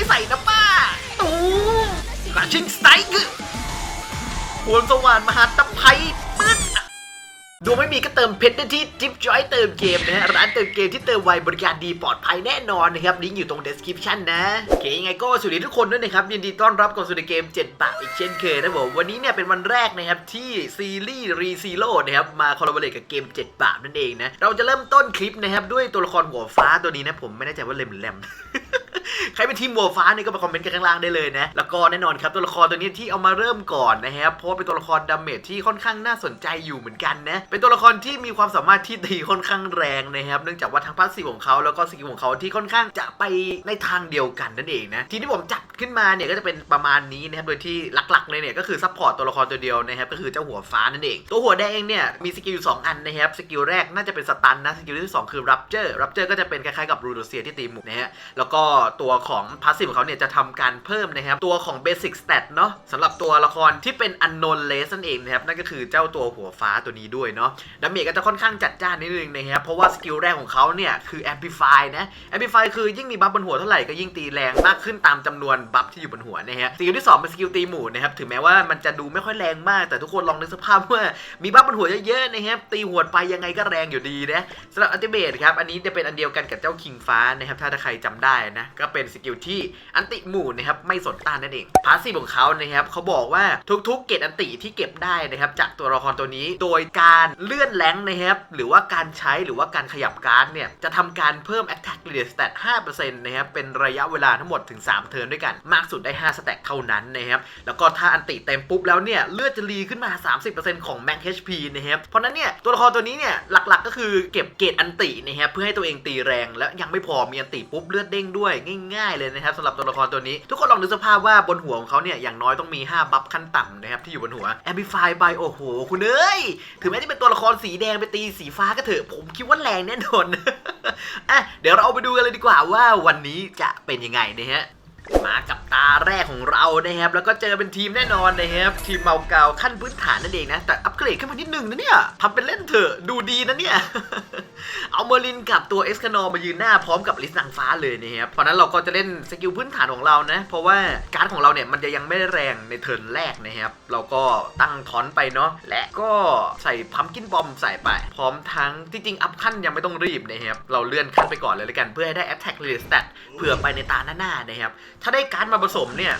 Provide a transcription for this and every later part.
ไม่ใส่นะป้าตูมกระชิงสไตร์คือควรสว่านมหาตะไพ ดูไม่มีก็เติมเพชรได้ที่จิ๊บจอยเติมเกมนะฮะร้านเติมเกมที่เติมไวบริการดีปลอดภัยแน่นอนนะครับลิงก์อยู่ตรง description นะโอเคยังไงก็สวัสดีทุกคนด้วยนะครับยินดีต้อนรับเข้าสู่ในเกม 7 บาทอีกเช่นเคยนะผมวันนี้เนี่ยเป็นวันแรกนะครับที่ซีรีส์รีซีโร่นะครับมาคอลลาบอร์เรกับเกม 7 บาทนั่นเองนะเราจะเริ่มต้นคลิปนะครับด้วยตัวละครหัวฟ้าตัวนี้นะผมไม่แน่ใจว่าเลมหรือแลมใครเป็นทีมหัวฟ้านี่ก็มาคอมเมนต์กันข้างล่างได้เลยนะ แล้วก็แน่นอนครับตัวละครตัวนี้ที่เอามาเริ่มก่อนนะครับเพราะเป็นตัวละครดาเมจที่ค่อนข้างน่าสนใจอยู่เหมือนกันนะเป็นตัวละครที่มีความสามารถที่ตีค่อนข้างแรงนะครับ เนื่องจากว่าทั้งพาสซีฟของเขาแล้วก็สกิลของเขาที่ค่อนข้างจะไปในทางเดียวกันนั่นเองนะ ทีนี้ผมจัดขึ้นมาเนี่ยก็จะเป็นประมาณนี้นะครับ โดยที่หลักๆเลยเนี่ยก็คือซัพพอร์ตตัวละครตัวเดียวนะครับ ก็คือเจ้าหัวฟ้านั่นเอง ตัวหัวแดงเนี่ยมีสกิลอยู่สองอันนะครับสกิลแรกน่าจะเป็นสตันนะสกิลที่สองคือรับเจอร์รับเจอร์ก็จะเป็นคล้ายๆกับรูโดเซียที่ตีหมุนะฮะแล้วก็ตัวของพาสซีฟของเขาเนี่ยจะทำการเพิ่มนะครับตัวของเบสิกสเตตเนาะสำหรับตัวละครที่เป็นอันนนเลสนั่นเองนะครับนั่นก็คือเจ้าตัวหัวฟ้าตัวนี้ด้วยเนาะดาเมจก็จะค่อนข้างจัดจ้านนิดนึงนะครับ เพราะว่าสกิลแรกของเขาเนี่ยคือ Amplify นะ Amplify คือยิ่งมีบัฟบนหัวเท่าไหร่ก็ยิ่งตีแรงมากขึ้นตามจำนวนบัฟที่อยู่บนหัวนะฮะ สกิลที่สองเป็นสกิลตีหมู่นะครับ ถึงแม้ว่ามันจะดูไม่ค่อยแรงมาก แต่ทุกคนลองนึกสภาพว่ามีบัฟบนหัวเยอะๆนะครับ ตีหัวไปยังไงก็แรงอยู่ดีนะสำหรับอัลติเมทครับ อันนี้จะเป็นอันเดียวกันกับเจ้าคิงฟ้านะครับ ถ้าใครจำได้นะ ก็เป็นสกิลที่อันติหมู่นะครับ ไม่สนต้านนั่นเอง พาสซีฟของเขานะครับเขาบอกว่าทุกๆ เกตอันติที่เก็บได้นะครับจากตัวละครตัวนี้ โดยการเลื่อนแรงนะครับ หรือว่าการใช้หรือว่าการขยับการ์ดเนี่ย จะทำการเพิ่ม attack rate stat 5%นะครับ เป็นระยะเวลาทั้งหมดถึง 3 เทิร์นด้วยกัน มากสุดได้ 5 สแต็กเท่านั้นนะครับ แล้วก็ถ้าอันติเต็มปุ๊บแล้วเนี่ย เลือดจะรีขึ้นมา 30%ของ max HP นะครับ เพราะฉะนั้นเนี่ย ตัวละครตัวนี้เนี่ย หลักๆ ก็คือเก็บเกรดอันตินะครับเพื่อให้ตัวเองตีแรง แล้วยังไม่พอมีอันติปุ๊บเลือดเด้งด้วยง่ายๆ เลยนะครับสำหรับตัวละครตัวนี้ ทุกคนลองนึกสภาพว่าบนหัวของเขาเนี่ยอย่างน้อยต้องมี 5 บัฟขั้นต่ำนะครับที่อยู่บนหัว Amplify by โอ้โหคุณเอ้ยถึงแม้จะเป็นตัวละครสีแดงไปตีสีฟ้าก็เถอะผมคิดว่าแรงแน่นอนอะเดี๋ยวเราเอาไปดูกันเลยดีกว่าว่าวันนี้จะเป็นยังไงนะฮะ มากับตาแรกของเรานะครับ แล้วก็เจอเป็นทีมแน่นอนนะครับทีมเมาเกาขั้นพื้นฐานนั่นเองนะ แต่อัปเกรดขึ้นมานิดนึงนะเนี่ยทำเป็นเล่นเถอะดูดีนะเนี่ย เอาเมอร์ลินกับตัวเอ็กซ์คานอมายืนหน้าพร้อมกับลิสนางฟ้าเลยนะครับเพราะนั้นเราก็จะเล่นสกิลพื้นฐานของเรานะ เพราะว่าการ์ดของเราเนี่ยมันจะยังไม่ได้แรงในเทิร์นแรกนะครับเราก็ตั้งทอนไปเนาะและก็ใส่พัมกินบอมใส่ไป พร้อมทั้งจริงๆอัพขั้นยังไม่ต้องรีบนะครับเราเลื่อนขั้นไปก่อนเลยแล้วกันเพื่อให้ได้ Attack r e s t a t เผื่อไปในตาหน้าๆนะครับถ้าได้การ์ดมาผสมเนี่ย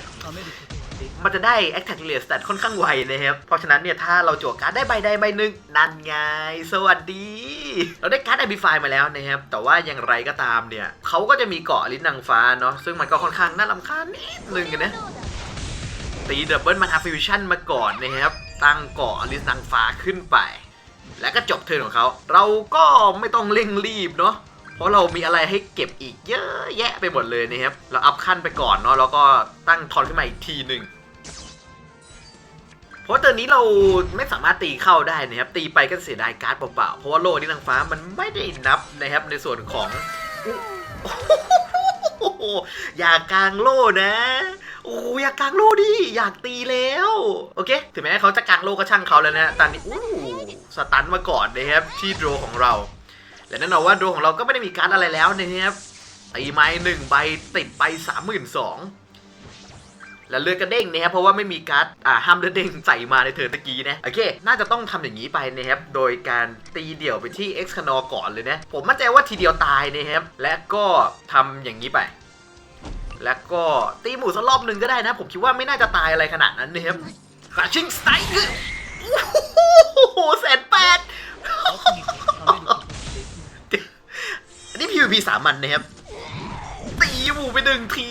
มันจะได้ Attack r e s t a t ค่อนข้างไวนะครับ เพราะฉะนั้นเนี่ยถ้าเราจั่วการ์ดได้ใบใดใบหนึ่งนั่นไง สวัสดี เราได้การ์ด Amplify มาแล้วนะครับ แต่ว่าอย่างไรก็ตามเนี่ยเขาก็จะมีเกาะลิ้นนางฟ้าเนาะ ซึ่งมันก็ค่อนข้างน่ารำคาญนิดนึงนะ ตีดับเบิลมาทาฟิวชั่นมาก่อนนะครับ ตั้งเกาะลิ้นนางฟ้าขึ้นไป แล้วก็จบเทิร์นของเขา เราก็ไม่ต้องเร่งรีบเนาะ ราะเรามีอะไรให้เก็บอีกเยอะแยะไปหมดเลยนะครับ เราอัพขั้นไปก่อนเนาะแล้วก็ตั้งทอนขึ้นมาอีกทีหนึ่งเพราะตอนนี้เราไม่สามารถตีเข้าได้นะครับ ตีไปก็เสียดายการ์ดเปล่าๆ เพราะว่าโล่ที่นางฟ้ามันไม่ได้นับนะครับในส่วนของอยากกลางโล่นะ โอ้อยากกลางโล่ดิ อยากตีแล้ว โอเค ถึงแม้เขาจะกลางโล่ก็ช่างเขาแล้วนะ ตอนนี้อู้สตันมาก่อนนะครับที่โดรของเรา และแน่นอนว่าโดรของเราก็ไม่ได้มีการดอะไรแล้วนะครับตีไม้หนึ่งใบติดไปสามหมื่นสองแล้วเลือดกระเด้งนะครับเพราะว่าไม่มีการ์ดอ่าห้ามเลือดเด้งใส่มาในเทิร์นตะกี้นะโอเค น่าจะต้องทำอย่างนี้ไปนะครับโดยการตีเดี่ยวไปที่ X คานอก่อนเลยนะผมมั่นใจว่าทีเดียวตายนะครับและก็ทำอย่างนี้ไป แล้วก็ตีหมูสักรอบหนึ่งก็ได้นะ ผมคิดว่าไม่น่าจะตายอะไรขนาดนั้นนะครับคราชิงสไตร์โอ้โหแสนแปดอั นนี้ PVP สามันนะครับ ตีหมูไปหนึ่งที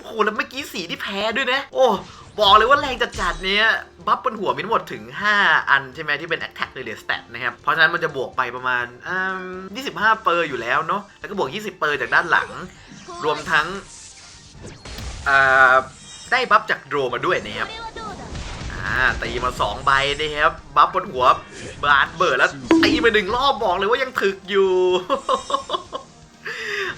โอ้โหแล้วเมื่อกี้สีที่แพ้ด้วยนะ โอ้ บอกเลยว่าแรงจัดๆเนี้ยบัฟบนหัวมีทั้งหมดถึง 5 อันใช่ไหมที่เป็น attack related stat นะครับ เพราะฉะนั้นมันจะบวกไปประมาณอืม25 เปอร์อยู่แล้วเนาะ แล้วก็บวก 20 เปอร์จากด้านหลัง รวมทั้ง อ่า ได้บัฟจากโดรมาด้วยนะครับ อ่าตีมาสองใบนะครับบัฟบนหัวบาดเบิร์ดแล้วตีไปหนึ่งรอบบอกเลยว่ายังถึกอยู่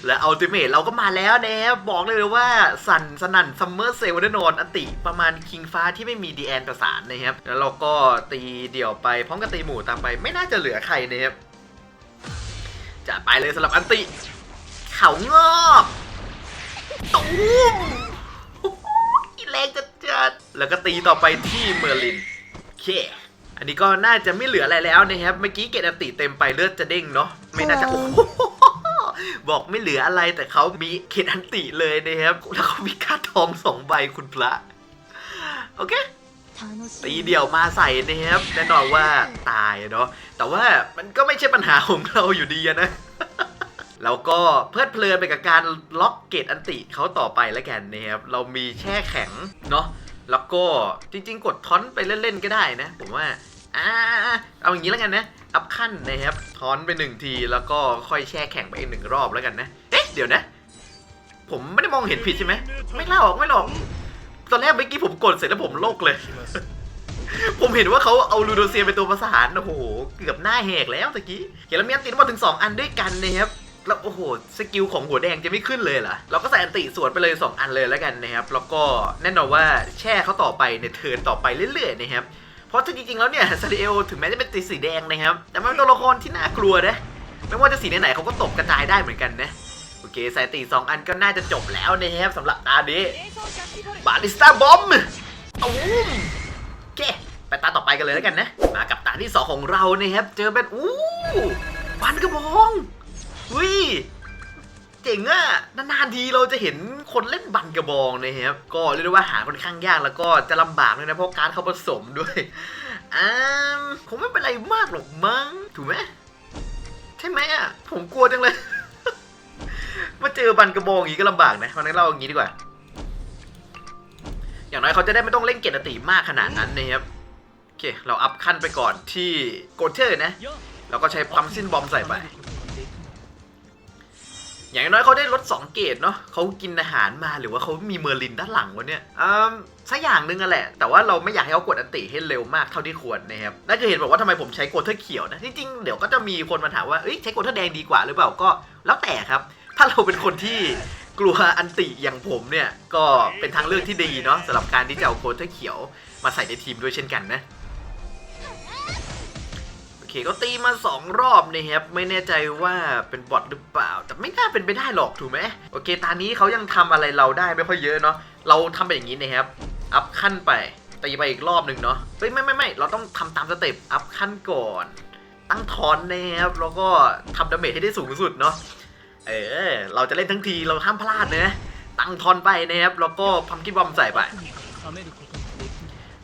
และอัลติเมทเราก็มาแล้วนะครับบอกเลยว่าสั่นสนั่นซัมเมอร์เซลแน่นอนอันติประมาณคิงฟ้าที่ไม่มีดีแอนประสานนะครับ แล้วเราก็ตีเดี่ยวไปพร้อมกับตีหมู่ตามไปไม่น่าจะเหลือใครนะครับจะไปเลยสำหรับอันติ เขางอกตุ้ม แรงจัดจัดๆแล้วก็ตีต่อไปที่เมอร์ลินโอเคอันนี้ก็น่าจะไม่เหลืออะไรแล้วนะครับ เมื่อกี้เกตอันติเต็มไปเลือดจะเด้งเนาะไม่น่าจะใช่โอ้โหบอกไม่เหลืออะไรแต่เขามีเกตอันติเลยนะครับ แล้วเขามีค่าทองสองใบคุณพระ โอเคตีเดี่ยวมาใส่นะครับแน่นอนว่าตายอะเนาะแต่ว่ามันก็ไม่ใช่ปัญหาของเราอยู่ดีอะนะ เราก็เพลิดเพลินไปกับการล็อกเกตอันติเขาต่อไปแล้วกันนะครับเรามีแช่แข็งเนาะแล้วก็จริง ๆ กดทอนไปเล่น ๆ ก็ได้นะ ผมว่าอ่าเอาอย่างนี้แล้วกันนะ อัพขั้นนะครับทอนไปหนึ่งทีแล้วก็ค่อยแช่แข็งไปอีกหนึ่งรอบแล้วกันนะเอ๊ะเดี๋ยวนะ ผมไม่ได้มองเห็นผิดใช่ไหมไม่เล่าหรอกไม่หรอกตอนแรกเมื่อกี้ผมกดเสร็จแล้วผมโลกเลย ผมเห็นว่าเขาเอาลูโดเซียเป็นตัวประสานโอ้โห เกือบหน้าแหกแล้วตะกี้เห็นแล้วมีอันติมาถึง 2 อันด้วยกันนะครับ แล้วโอ้โหสกิลของหัวแดงจะไม่ขึ้นเลยเหรอเราก็ใส่อันติสวนไปเลย 2 อันเลยแล้วกันนะครับแล้วก็แน่นอนว่าแช่เขาต่อไปในเทิร์นต่อไปเรื่อยๆนะครับเพราะถ้าจริงๆแล้วเนี่ยซาริเอลถึงแม้จะเป็นตีสีแดงนะครับ แต่มันเป็นตัวละครที่น่ากลัวนะไม่ว่าจะสีไหนๆเขาก็ตบกระจายได้เหมือนกันนะโอเคใส่ตีสองอันก็น่าจะจบแล้วนะครับสำหรับตานี้บาลิสตาบอมตูมโอเคไปตาต่อไปกันเลยแล้วกันนะ มากับตาที่2ของเรานะครับเจอเป็นอู้บันกระบอง วิเจ๋งอะนานๆทีเราจะเห็นคนเล่นบันกระบองนะครับ ก็เรียกได้ว่าหาค่อนข้างยากแล้วก็จะลำบากเลยนะเพราะการเขาผสมด้วยอ่าคงไม่เป็นไรมากหรอกมั้งถูกไหมใช่ไหมอะผมกลัวจังเลย มาเจอบันกระบองอย่างนี้ก็ลำบากนะเพราะงั้นเราอย่างนี้ดีกว่า อย่างน้อยเขาจะได้ไม่ต้องเล่นเกตติมากขนาดนั้นนะครับโอเค เราอัพขั้นไปก่อนที่โกเทอร์นะเราก็ใช้พัมซินบอมใส่ไป อย่างน้อยเขาได้ลด2เกตเนาะเขากินอาหารมาหรือว่าเขามีเมอร์ลินด้านหลังวะเนี่ยอืมสักอย่างนึงอะแหละ แต่ว่าเราไม่อยากให้เขากดอันติให้เร็วมากเท่าที่ควรนะครับน่าจะเห็นบอกว่าทำไมผมใช้โกเทอร์เขียวนะจริงๆเดี๋ยวก็จะมีคนมาถามว่าเอ้ยใช้โกเทอร์แดงดีกว่าหรือเปล่าก็แล้วแต่ครับ ถ้าเราเป็นคนที่กลัวอันติอย่างผมเนี่ยก็เป็นทางเลือกที่ดีเนาะสำหรับการที่จะเอาโกเทอร์เขียวมาใส่ในทีมด้วยเช่นกันนะ เคก็ตีมา 2 รอบนะครับไม่แน่ใจว่าเป็นบอทหรือเปล่า แต่ไม่น่าเป็นไปได้หรอกถูกไหมโอเค ตอนนี้เขายังทำอะไรเราได้ไม่ค่อยเยอะเนาะเราทำไปอย่างนี้นะครับอัพขั้นไปตีไปอีกรอบหนึ่งเนาะเฮ้ยไม่ไม่ไม่เราต้องทำตามสเต็ปอัพขั้นก่อน ตั้งทอนนะครับแล้วก็ทำดาเมจให้ได้สูงสุดเนาะเออเราจะเล่นทั้งทีเราห้ามพลาดนะตั้งทอนไปนะครับแล้วก็พัมกินบอมใส่ไป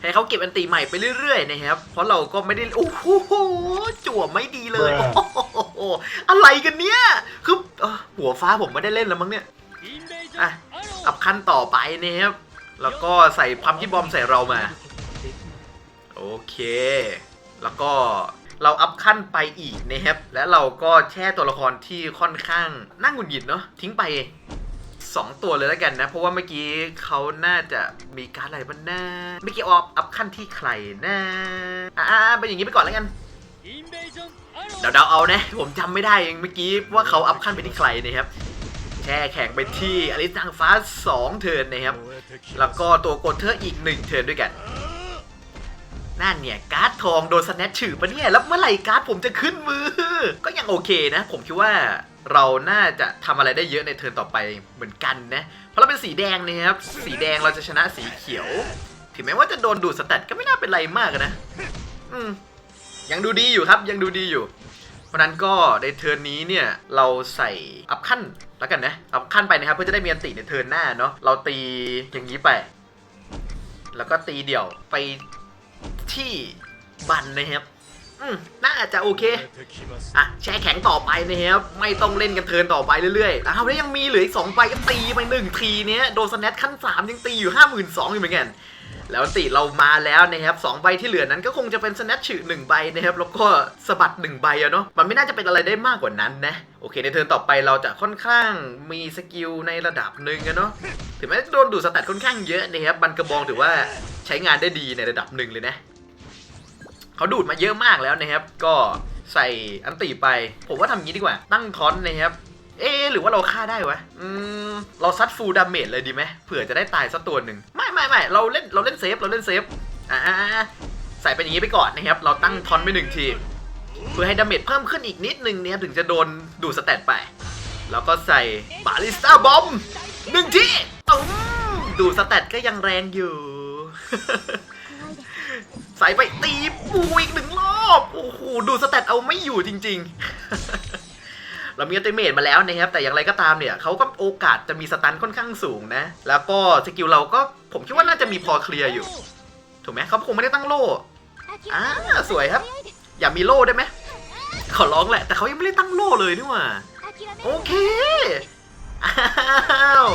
ให้เขาเก็บอันตีใหม่ไปเรื่อยๆนะครับ เพราะเราก็ไม่ได้โอ้โหจั่วไม่ดีเลยแหม่โอ้โหอะไรกันเนี่ยคือเอ่อหัวฟ้าผมไม่ได้เล่นแล้วมั้งเนี่ยอะอัพขั้นต่อไปนะครับ แล้วก็ใส่พัมกินบอมใส่เรามา โอเค แล้วก็เราอัพขั้นไปอีกนะครับ และเราก็แช่ตัวละครที่ค่อนข้างน่าหงุดหงิดเนาะทิ้งไป 2 ตัวเลยแล้วกันนะ เพราะว่าเมื่อกี้เขาน่าจะมีการอะไรบ้างนะเมื่อกี้ออฟอัพขั้นที่ใครนะอ่าเป็นอย่างนี้ไปก่อนแล้วกันเดาเดาๆเอานะ ผมจำไม่ได้เองเมื่อกี้ว่าเขาอัพขั้นไปที่ใครนะครับแช่แข่งไปที่อลิสจังฟ้า 2 เทินนะครับ แล้วก็ตัวโกเทอร์อีก 1 เทินด้วยกันนั่นเนี่ย การ์ดทองโดนสแนทฉือปะเนี่ย แล้วเมื่อไหร่การ์ดผมจะขึ้นมือ ก็ยังโอเคนะ ผมคิดว่า เราน่าจะทำอะไรได้เยอะในเทิร์นต่อไปเหมือนกันนะ เพราะเราเป็นสีแดงนะครับ สีแดงเราจะชนะสีเขียว ถึงแม้ว่าจะโดนดูดสแตทก็ไม่น่าเป็นไรมากนะ อืม ยังดูดีอยู่ครับ ยังดูดีอยู่ เพราะนั้นก็ในเทิร์นนี้เนี่ยเราใส่อัพขั้นแล้วกันนะ อัพขั้นไปนะครับเพื่อจะได้มีอันติในเทิร์นหน้าเนาะ เราตีอย่างนี้ไป แล้วก็ตีเดี่ยวไปที่บันนะครับ น่าจะโอเค อะแช่แข็งต่อไปนะครับ ไม่ต้องเล่นกันเทินต่อไปเรื่อยๆอ้าวแล้วยังมีเหลืออีก2ใบก็ตีไปหนึ่งทีเนี้ยโดนสแนทขั้น3ยังตีอยู่5 2 0 0 0อยู่เหมือนกัน แล้วติเรามาแล้วนะครับสองใบที่เหลือนั้นก็คงจะเป็นสแนทฉืหนึ่งใบนะครับ แล้วก็สะบัดหนึ่งใบอะเนาะ มันไม่น่าจะเป็นอะไรได้มากกว่านั้นนะ โอเค ในเทินต่อไปเราจะค่อนข้างมีสกิลในระดับหนึ่งอะเนาะ ถึงแม้จะโดนดูดสแตทค่อนข้างเยอะนะครับ บันกระบองถือว่าใช้งานได้ดีในระดับหนึ่งเลยนะ เขาดูดมาเยอะมากแล้วนะครับ ก็ใส่อันตีไป ผมว่าทำอย่างนี้ดีกว่า ตั้งทอนนะครับ เอ๊หรือว่าเราฆ่าได้วะ อืม เราซัดฟูลดาเมจเลยดีไหมเผื่อจะได้ตายสักตัวหนึ่ง ไม่ไม่ไม่เราเล่นเราเล่นเซฟเราเล่นเซฟ อ่าใส่เป็นอย่างนี้ไปก่อนนะครับ เราตั้งทอนไปหนึ่งทีเพื่อให้ดาเมจเพิ่มขึ้นอีกนิดนึงนะครับถึงจะโดนดูดสแตทไป แล้วก็ใส่บาลิสตาบอมหนึ่งทีดูสแตทก็ยังแรงอยู่ ใส่ไปตีปูอีกหนึ่งรอบ โอ้โห ดูสแตทเอาไม่อยู่จริง ๆ เรามีอัลติเมทมาแล้วนะครับ แต่อย่างไรก็ตามเนี่ยเขาก็โอกาสจะมีสตันค่อนข้างสูงนะ แล้วก็สกิลเราก็ผมคิดว่าน่าจะมีพอเคลียร์อยู่ ถูกไหมเขาคงไม่ได้ตั้งโล่อ่าสวยครับ อย่ามีโล่ได้ไหมขอร้องแหละ แต่เขายังไม่ได้ตั้งโล่เลยนี่หว่า โอเค อ้าว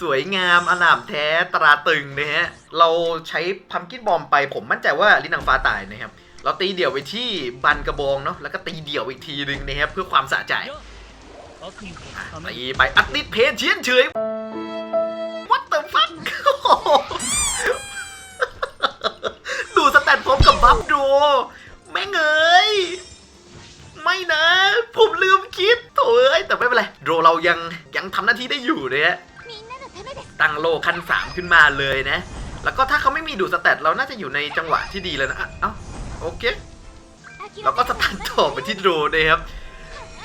สวยงามอลามแท้ตราตึงนะฮะ เราใช้พัมกินบอมไปผมมั่นใจว่าลินนางฟ้าตายนะครับ เราตีเดี่ยวไปที่บันกระบองเนาะแล้วก็ตีเดี่ยวอีกทีหนึ่งนะครับเพื่อความสะใจตีไปอัดติดเพจเชียนเฉยวัตเตอร์ฟังดูสแตนพร้มกับบัฟดูแม่งเอ้ยไม่นะ ผมลืมคิดโถ่เอ้ยแต่ไม่เป็นไรโดเรายังยังทำหน้าที่ได้อยู่เนะฮะ ตั้งโลขั้นสามขึ้นมาเลยนะ แล้วก็ถ้าเขาไม่มีดูสแตทเราน่าจะอยู่ในจังหวะที่ดีแล้วนะอะเอ้าโอเคเราก็สตันต่อไปที่โดรนะครับ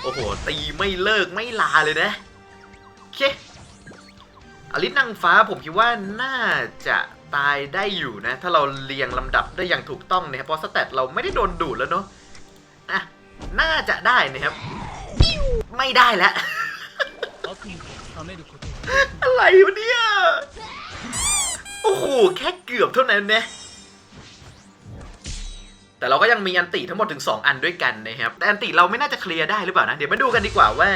โอ้โห ตีไม่เลิกไม่ลาเลยนะ โอเคอลิสนางฟ้าผมคิดว่าน่าจะตายได้อยู่นะ ถ้าเราเรียงลำดับได้อย่างถูกต้องนะครับเพราะสแตทเราไม่ได้โดนดูดแล้วเนาะอะน่าจะได้นะครับ ไม่ได้แล้ว อะไรวะเนี่ย โอ้โห แค่เกือบเท่านั้นนะ แต่เราก็ยังมีอันติทั้งหมดถึง 2 อันด้วยกันนะครับ แต่อันติเราไม่น่าจะเคลียร์ได้หรือเปล่านะ เดี๋ยวมาดูกันดีกว่าว่า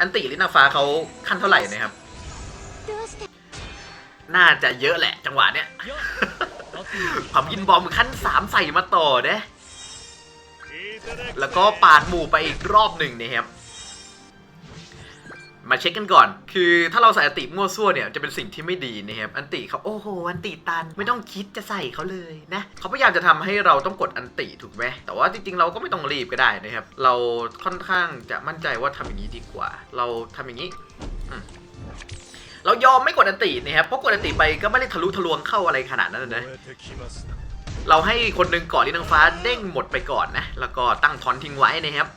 อันติลินาฟ้าเขาขั้นเท่าไหร่นะครับ น่าจะเยอะแหละจังหวะเนี้ยความยินบอมขั้น 3 ใส่มาต่อเด้แล้วก็ปาดหมู่ไปอีกรอบหนึ่งนะครับ มาเช็คกันก่อน คือถ้าเราใส่อันติมั่วซั่วเนี่ยจะเป็นสิ่งที่ไม่ดีนะครับ อันติเขาโอ้โห อันติตัน ไม่ต้องคิดจะใส่เขาเลยนะ เขาพยายามจะทำให้เราต้องกดอันติถูกไหม แต่ว่าจริงๆ เราก็ไม่ต้องรีบก็ได้นะครับ เราค่อนข้างจะมั่นใจว่าทำอย่างนี้ดีกว่า เราทำอย่างนี้เรายอมไม่กดอันตินะครับ เพราะกดอันติไปก็ไม่ได้ทะลุทะลวงเข้าอะไรขนาดนั้นนะเราให้คนหนึ่งเกาะลิ้นนางฟ้าเด้งหมดไปก่อนนะ แล้วก็ตั้งทอนทิ้งไว้นะครับ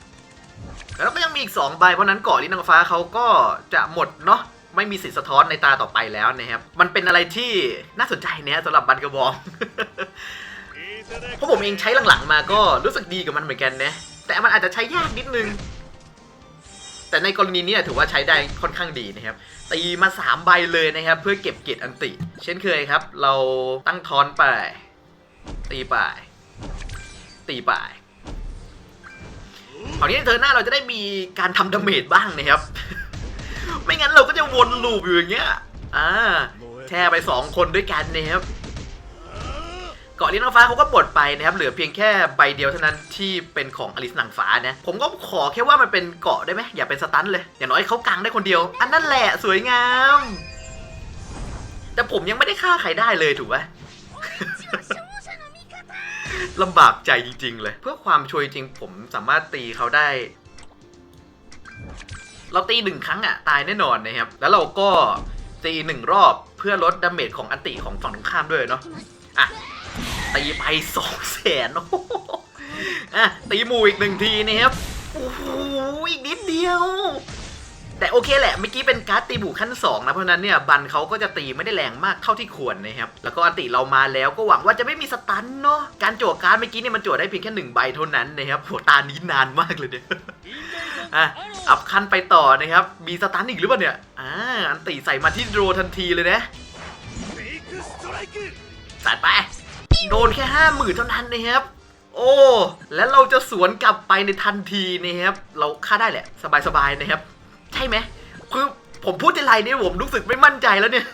แล้วก็ยังมีอีก 2 ใบเพราะนั้นเกาะลิ้นนางฟ้าเขาก็จะหมดเนาะไม่มีสิทธิ์สะท้อนในตาต่อไปแล้วนะครับ มันเป็นอะไรที่น่าสนใจเนะสำหรับบันกระบองเพราะผมเองใช้หลังๆมาก็รู้สึกดีกับมันเหมือนกันนะ แต่มันอาจจะใช้ยากนิดนึง แต่ในกรณีนี้ถือว่าใช้ได้ค่อนข้างดีนะครับ ตีมา 3 ใบเลยนะครับ เพื่อเก็บเกรดอันติ เช่นเคยครับ เราตั้งทอนไป ตีไป ตีไป คราวนี้เธอหน้าเราจะได้มีการทำดาเมจบ้างนะครับ ไม่งั้นเราก็จะวนลูปอยู่อย่างเงี้ย อ่า แช่ไป 2 คนด้วยกันนะครับเกาะลิ้นนางฟ้าเขาก็ปลดไปนะครับ เหลือเพียงแค่ใบเดียวเท่านั้นที่เป็นของอลิสนางฟ้านะ ผมก็ขอแค่ว่ามันเป็นเกาะได้ไหมอย่าเป็นสตันเลย อย่างน้อยเขากางได้คนเดียว อันนั้นแหละสวยงาม แต่ผมยังไม่ได้ฆ่าใครได้เลยถูกไหม ลำบากใจจริง ๆ เลย เพื่อความช่วยจริงผมสามารถตีเขาได้ เราตีหนึ่งครั้งอะตายแน่นอนนะครับ แล้วเราก็ตีหนึ่งรอบเพื่อลดดาเมจของอันติของฝั่งตรงข้ามด้วยเนาะอะตีไปสองแสนอะตีหมูอีกหนึ่งทีนะครับโอ้โหอีกนิดเดียว แต่โอเคแหละเมื่อกี้เป็นการ์ดตีบุขั้น2นะเพราะนั้นเนี่ยบันเขาก็จะตีไม่ได้แรงมากเท่าที่ควรนะครับแล้วก็อันติเรามาแล้วก็หวังว่าจะไม่มีสตันเนาะการโจวการ์ดเมื่อกี้เนี่ยมันโจวได้เพียงแค่หนึ่งใบเท่านั้นนะครับโหตานี้นานมากเลยเนี่ยอะอัพขั้นไปต่อนะครับมีสตันอีกหรือเปล่าเนี่ยอ่าอันติใส่มาที่โดรทันทีเลยนะสัดไปโดนแค่ห้าหมื่นเท่านั้นนะครับโอ้ แล้วเราจะสวนกลับไปในทันทีนะครับ เราฆ่าได้แหละ สบายๆนะครับ ใช่ไหมคือผมพูดทีไรเนี่ยผมรู้สึกไม่มั่นใจแล้วเนี่ย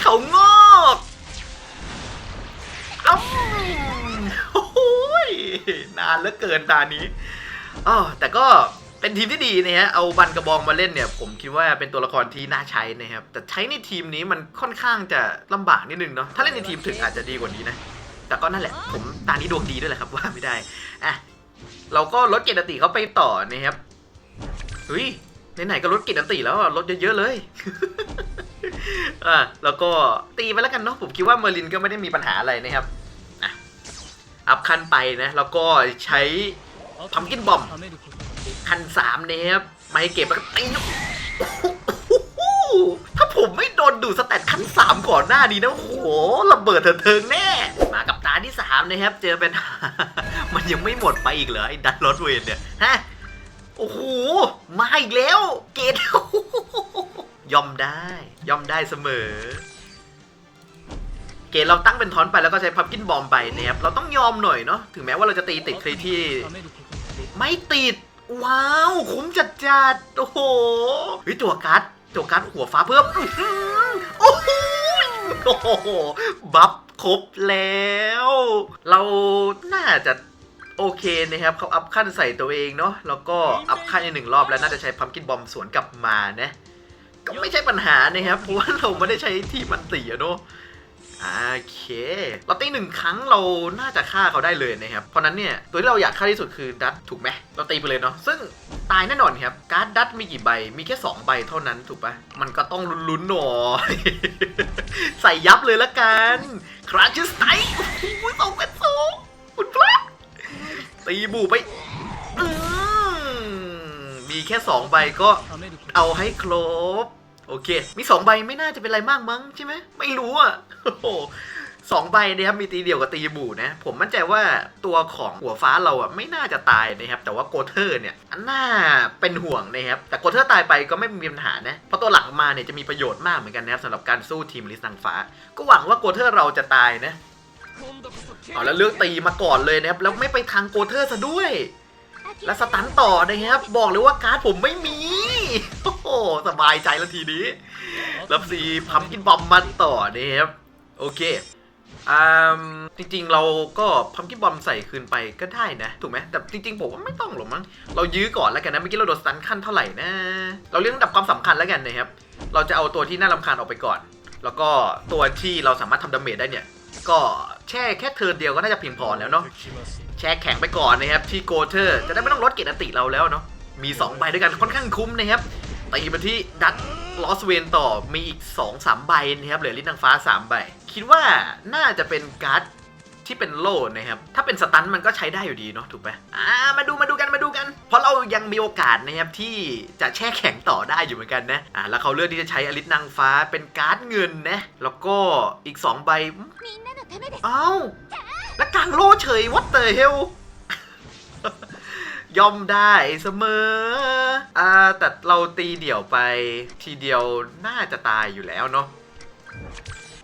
เขางอกอ้โอ้โหยนานเหลือเกินตานี้อ๋อแต่ก็เป็นทีมที่ดีนะฮะ เอาบันกระบองมาเล่นเนี่ย ผมคิดว่าเป็นตัวละครที่น่าใช้นะครับ แต่ใช้ในทีมนี้มันค่อนข้างจะลำบากนิดนึงเนาะ ถ้าเล่นในทีมถึงอาจจะดีกว่านี้นะ แต่ก็นั่นแหละ ผมตานี้ดวงดีด้วยแหละครับว่าไม่ได้ อะ เราก็ลดเกรดอันติเขาไปต่อนะครับ เฮ้ยไหนๆก็ลดกินอันตีแล้วลดเยอะๆเลยอ่าแล้วก็ตีไปแล้วกันเนาะผมคิดว่าเมอร์ลินก็ไม่ได้มีปัญหาอะไรนะครับอัพคันไปนะ แล้วก็ใช้พัมกินบอมคันสามนะครับไม่เก็บแล้วก็ตีถ้าผมไม่โดนดูสแตทคันสามก่อนหน้านี้นะโหระเบิดเถิเทิงแน่ มากับตาที่สามนะครับ เจอเป็น มันยังไม่หมดไปอีกเหรอไอ้ดันรถเวนเนี่ยฮะ โอ้โห มาอีกแล้ว เกตยอมได้ ยอมได้เสมอ เกตเราตั้งเป็นทอนไปแล้วก็ใช้พับกินบอมไปเนะครัเราต้องยอมหน่อยเนาะ ถึงแม้ว่าเราจะตีติดใครที่ ไม่ติด ว้าว คุ้มจัดจัดโอ้โหวิตัวการ์ดตัวการ์ดหัวฟ้าเพิ่มโอ้โหบัฟครบแล้ว เราน่าจะ โอเคนะครับเขาอัพขั้นใส่ตัวเองเนาะแล้วก็อัพขั้นอีกหนึ่งรอบแล้วน่าจะใช้พัมกินบอมสวนกลับมานะก็ไม่ใช่ปัญหานะครับเพราะว่าเราไม่ได้ใช้ที่มันตีอะเนาะโอเค เราตีหนึ่งครั้งเราน่าจะฆ่าเขาได้เลยนะครับ เพราะนั้นเนี่ยตัวที่เราอยากฆ่าที่สุดคือดัตถูกไหมเราตีไปเลยเนาะ ซึ่งตายแน่นอนครับ การ์ดดัตมีกี่ใบ มีแค่ 2 ใบเท่านั้นถูกปะมันก็ต้องลุ้นๆหน่อย ใส่ยับเลยละกัน คราชสไตล์โอ้โหสองเป็นสองคุณพระ ตีบูไปมีแค่สองใบก็เอาให้ครบ โอเค มีสองใบไม่น่าจะเป็นไรมากมั้งใช่ไหมไม่รู้อะสองใบนะครับมีตีเดียวกับตีบูนะ ผมมั่นใจว่าตัวของหัวฟ้าเราอะไม่น่าจะตายนะครับ แต่ว่าโกเทอร์เนี่ยน่าเป็นห่วงนะครับ แต่โกเทอร์ตายไปก็ไม่มีปัญหานะ เพราะตัวหลังมาเนี่ยจะมีประโยชน์มากเหมือนกันนะครับสำหรับการสู้ทีมลิสตังฟ้า ก็หวังว่าโกเทอร์เราจะตายนะ เอาแล้วเลือกตีมาก่อนเลยนะครับ แล้วไม่ไปทางโกเทอร์ซะด้วย และสตันต่อนะครับ บอกเลยว่าการ์ดผมไม่มี โอ้โหสบายใจแล้วทีนี้รับซีพัมกินบอมมาต่อนะครับ โอเคอ่าจริงๆ เราก็พัมกินบอมใส่คืนไปก็ได้นะ ถูกไหมแต่จริงๆ ผมว่าไม่ต้องหรอกมั้งเรายื้อก่อนแล้วกันนะ เมื่อกี้เราโดนสตันขั้นเท่าไหร่นะ เราเรียงดับความสำคัญแล้วกันนะครับ เราจะเอาตัวที่น่ารำคาญออกไปก่อน แล้วก็ตัวที่เราสามารถทำดาเมจได้เนี่ย ก็แช่แค่เทิร์นเดียวก็น่าจะเพียงพอแล้วเนาะแช่แข็งไปก่อนนะครับที่โกเทอร์ จะได้ไม่ต้องลดเกณฑ์อันติเราแล้วเนาะมี2ใบด้วยกันค่อนข้างคุ้มนะครับตีมาที่ดัตลอสเวนต่อมีอีก 2 3 ใบนะครับเหลือลิ้นนางฟ้า 3 ใบ คิดว่าน่าจะเป็นการ์ด ที่เป็นโล่นะครับ ถ้าเป็นสตันมันก็ใช้ได้อยู่ดีเนาะถูกไหมอ่ามาดูมาดูกันมาดูกัน เพราะเรายังมีโอกาสนะครับที่จะแช่แข็งต่อได้อยู่เหมือนกันนะอ่าแล้วเขาเลือกที่จะใช้อลิสนางฟ้าเป็นการ์ดเงินนะแล้วก็อีก 2 ใบเอ้าแล้วกลางโล่เฉยวัตเตอร์เฮลย่อมได้เสมอ อ่า แต่เราตีเดี่ยวไป ทีเดียวน่าจะตายอยู่แล้วเนาะ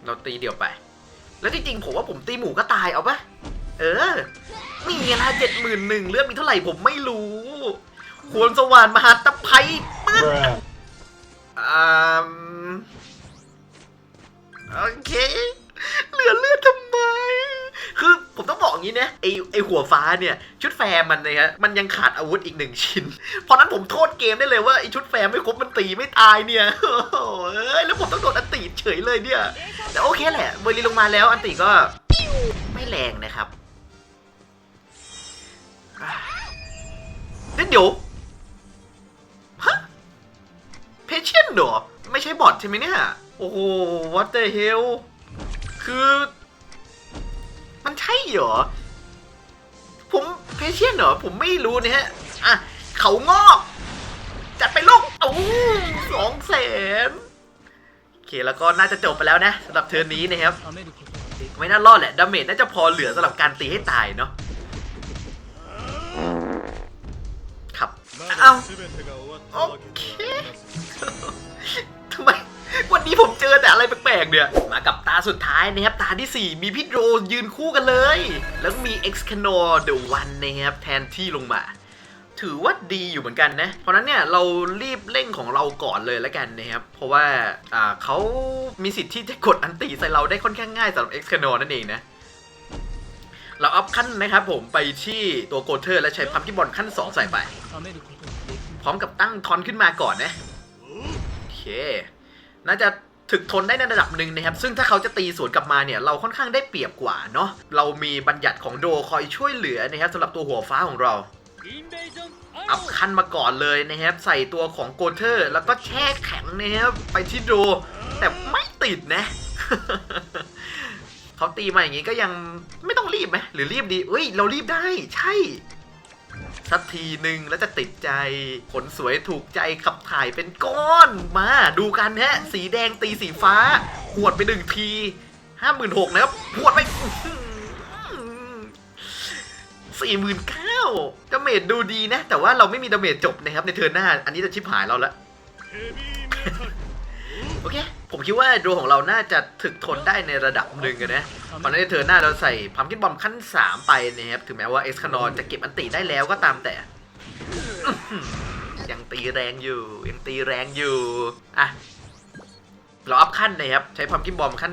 เราตีเดี่ยวไป แล้วจริงๆผมว่าผมตีหมูก็ตายเอาปะเออมีไงล่ะเจ็ดหมื่นหนึ่งเลือดมีเท่าไหร่ผมไม่รู้ ควรสว่านมหาตะไพปึ๊ดอ่าโอเค อย่างนี้นะไอไอหัวฟ้าเนี่ย ชุดแฟร์มันเนี่ยฮะมันยังขาดอาวุธอีกหนึ่งชิ้น เพราะนั้นผมโทษเกมได้เลยว่าไอชุดแฟร์ไม่ครบมันตีไม่ตายเนี่ยเอ้ยแล้วผมต้องโดนอันตีเฉยเลยเนี่ย แต่โอเคแหละเบอร์ลีลงมาแล้วอันตีก็ไม่แรงนะครับเดี๋ยวเดี๋ยวฮะเพเชียนเหรอไม่ใช่บอทใช่ไหมเนี่ย โอ้โห what the hell คือ ใช่เหรอ ผมเพเชียนเหรอ ผมไม่รู้เนี่ยอะ เขางอก จัดไปลูกโอ้สองแสนโอเคแล้วก็น่าจะจบไปแล้วนะสำหรับเทอร์นนี้นะครับ ไม่น่ารอดแหละดาเมจน่าจะพอเหลือสำหรับการตีให้ตายเนาะครับเอาโอเค วันนี้ผมเจอแต่อะไรแปลกๆเนี่ย มากับตาสุดท้ายนะครับ ตาที่ 4 มีพี่โดยืนคู่กันเลย แล้วมีเอ็กซ์ c a n o r เดอะวันนะครับ แทนที่ลงมา ถือว่าดีอยู่เหมือนกันนะ เพราะนั้นเนี่ย เรารีบเร่งของเราก่อนเลยแล้วกันนะครับ เพราะว่าอ่าเขามีสิทธิ์ที่จะกดอันตีใส่เราได้ค่อนข้างง่ายสำหรับ e x c a n o r นั่นเองนะเราอัพขั้นนะครับผมไปที่ตัวโกเทอร์ และใช้พัมกิบอลขั้น 2 ใส่ไป พร้อมกับตั้งทอนขึ้นมาก่อนนะ โอเค น่าจะถึกทนได้ในระดับหนึ่งนะครับ ซึ่งถ้าเขาจะตีสวนกลับมาเนี่ย เราค่อนข้างได้เปรียบกว่าเนาะ เรามีบัญญัติของโดคอยช่วยเหลือนะครับสำหรับตัวหัวฟ้าของเรา อัพคันมาก่อนเลยนะครับ ใส่ตัวของโกเทอร์ แล้วก็แช่แข็งนะครับไปที่โด แต่ไม่ติดนะ เขาตีมาอย่างนี้ก็ยังไม่ต้องรีบไหมหรือรีบดีเอ้ย เรารีบได้ ใช่ สักทีหนึ่งแล้วจะติดใจขนสวยถูกใจขับถ่ายเป็นก้อนมาดูกันฮะ สีแดงตีสีฟ้าหวดไปหนึ่งทีห้าหมื่นหกนะครับหวดไปสี่หมื่นเก้าดาเมจดูดีนะ แต่ว่าเราไม่มีดาเมจจบนะครับในเทิร์นหน้า อันนี้จะชิบหายเราละโอเค ผมคิดว่าดวงของเราน่าจะถึกทนได้ในระดับหนึ่งนะเพราะน้านี้เธอหน้าเราใส่พัมกินบอมขั้น 3 ไปนะครับถึงแม้ว่าเอ็กซ์คานอนจะเก็บอันตีได้แล้วก็ตามแต่ยังตีแรงอยู่ ยังตีแรงอยู่อะเราอัพขั้นนะครับใช้พัมกินบอมขั้น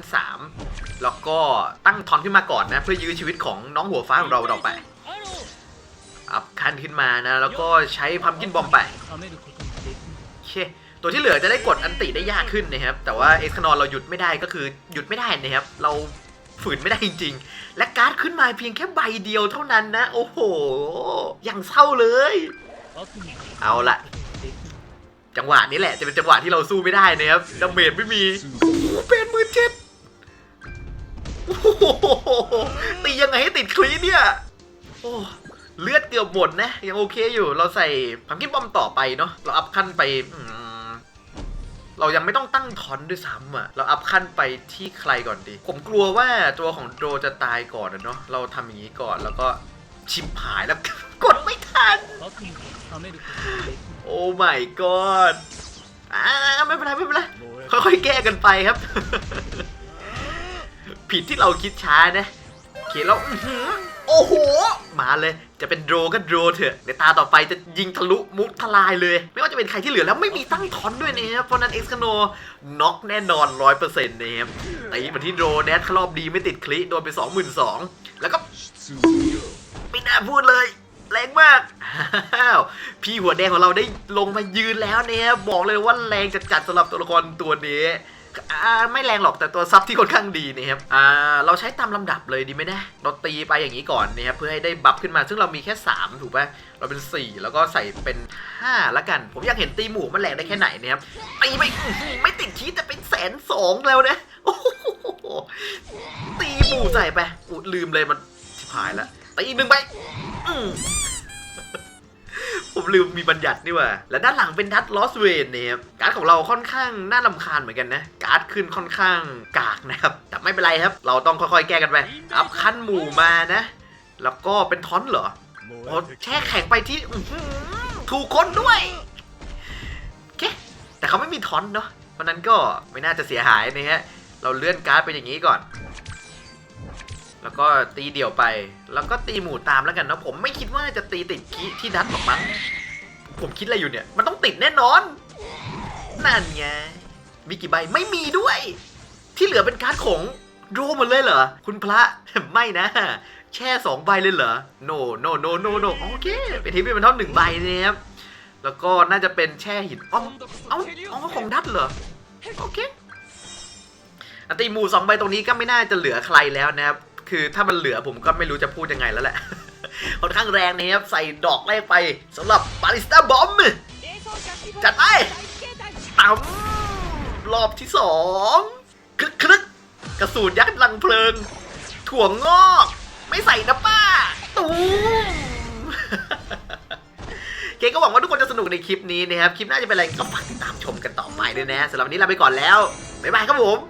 3 แล้วก็ตั้งทอนขึ้นมาก่อนนะเพื่อยื้อชีวิตของน้องหัวฟ้าของเราเราไป อัพขั้นขึ้นมานะ แล้วก็ใช้พัมกินบอมไปเช่ัวที่เหลือจะได้กดอันติได้ยากขึ้นนะครับ แต่ว่าเอ็กซ์นอนเราหยุดไม่ได้ก็คือหยุดไม่ได้นะครับ เราฝืนไม่ได้จริง ๆ และการ์ดขึ้นมาเพียงแค่ใบเดียวเท่านั้นนะ โอ้โห อย่างเศร้าเลย เอาละจังหวะนี้แหละจะเป็นจังหวะที่เราสู้ไม่ได้นะครับดาเมจไม่มีโอ้เป็นมือเจ็ดตียังไงให้ติดคลีเนี่ยโอ้เลือดเกือบหมดนะ ยังโอเคอยู่ เราใส่พังกินบอมต่อไปเนาะเราอัพขั้นไป เรายังไม่ต้องตั้งทอนด้วยซ้ำอะ เราอัพขั้นไปที่ใครก่อนดี ผมกลัวว่าตัวของโดจะตายก่อนนะเนาะ เราทำอย่างนี้ก่อนแล้วก็ชิมหายแล้ว กดไม่ทัน โอ้ my god อ่าไม่เป็นไรไม่เป็นไรค่อยๆแก้กันไปครับ ผิดที่เราคิดช้านะโอ้ยนแล้ว โอ้โห มาเลย จะเป็นโดรก็โดรเถอะในตาต่อไปจะยิงทะลุมุกทลายเลย ไม่ว่าจะเป็นใครที่เหลือแล้วไม่มีตั้งทอนด้วยนะครับเพราะนั้นเอ็กซ์คโนน็อกแน่นอนร้อยเปอร์เซ็นต์นะครับตีมาที่โดรแนทรอบดีไม่ติดคลิโดนไปสองหมื่นสองแล้วก็ไม่น่าพูดเลยแรงมาก พี่หัวแดงของเราได้ลงมายืนแล้วเนี่ยบอกเลยว่าแรงจัดจัดๆสำหรับตัวละครตัวนี้ ไม่แรงหรอกแต่ตัวซับที่ค่อนข้างดีนะครับอ่าเราใช้ตามลำดับเลยดีไหมนะเราตีไปอย่างนี้ก่อนนะครับเพื่อให้ได้บัฟขึ้นมา ซึ่งเรามีแค่ 3 ถูกปะเราเป็น 4 แล้วก็ใส่เป็น 5 ละกัน ผมอยากเห็นตีหมูมันแรงได้แค่ไหนนะครับตีไม่อื้อหือไม่ติดคีดแต่เป็นแสนสองแล้วนะตีหมูใส่ไปอุยลืมเลยมันชิบหายละตีอีกหนึ่งไปอื ลืมมีบัญญัตินี่ว่า และด้านหลังเป็นดัตลอสเวนเนี่ยครับการ์ดของเราค่อนข้างน่าลำคาญเหมือนกันนะ การ์ดขึ้นค่อนข้างกากนะครับ แต่ไม่เป็นไรครับ เราต้องค่อยๆ แก้กันไป อัพขั้นหมู่มานะ แล้วก็เป็นท้อนเหรอโอ้แช่แข็งไปที่ถูกคนด้วยโอเคแต่เขาไม่มีท้อนเนาะเพราะนั้นก็ไม่น่าจะเสียหายนะฮะ เราเลื่อนการ์ดไปอย่างนี้ก่อน แล้วก็ตีเดี่ยวไป แล้วก็ตีหมู่ตามแล้วกันนะผมไม่คิดว่าจะตีติดที่ดัดหรอกมั้ง ผมคิดอะไรอยู่เนี่ย มันต้องติดแน่นอน นั่นไง มีกี่ใบไม่มีด้วย ที่เหลือเป็นการ์ดของโรหมันเลยเหรอ คุณพระไม่นะ แช่สองใบเลยเหรอ โนโนโนโนโนโอเค เป็นทีมเป็นเท่าหนึ่งใบนะครับ แล้วก็น่าจะเป็นแช่หินอ้อมเอ้าอ๋อของดัดเหรอ โอเคอันตีหมู่สองใบตรงนี้ก็ไม่น่าจะเหลือใครแล้วนะครับ คือถ้ามันเหลือผมก็ไม่รู้จะพูดยังไงแล้วแหละค่อนข้างแรงนะครับ ใส่ดอกแรกไปสำหรับบาริสต้าบอมจัดไปตั้มรอบที่สองคลึกคึกกระสูนยักษ์ลังเพลิง ถั่วงอก ไม่ใส่นะป้า ตูมเกก็หวังว่าทุกคนจะสนุกในคลิปนี้นะครับ คลิปหน้าจะเป็นอะไรก็ฝากติดตามชมกันต่อไปด้วยนะสำหรับวันนี้ลาไปก่อนแล้ว บ๊ายบายครับผม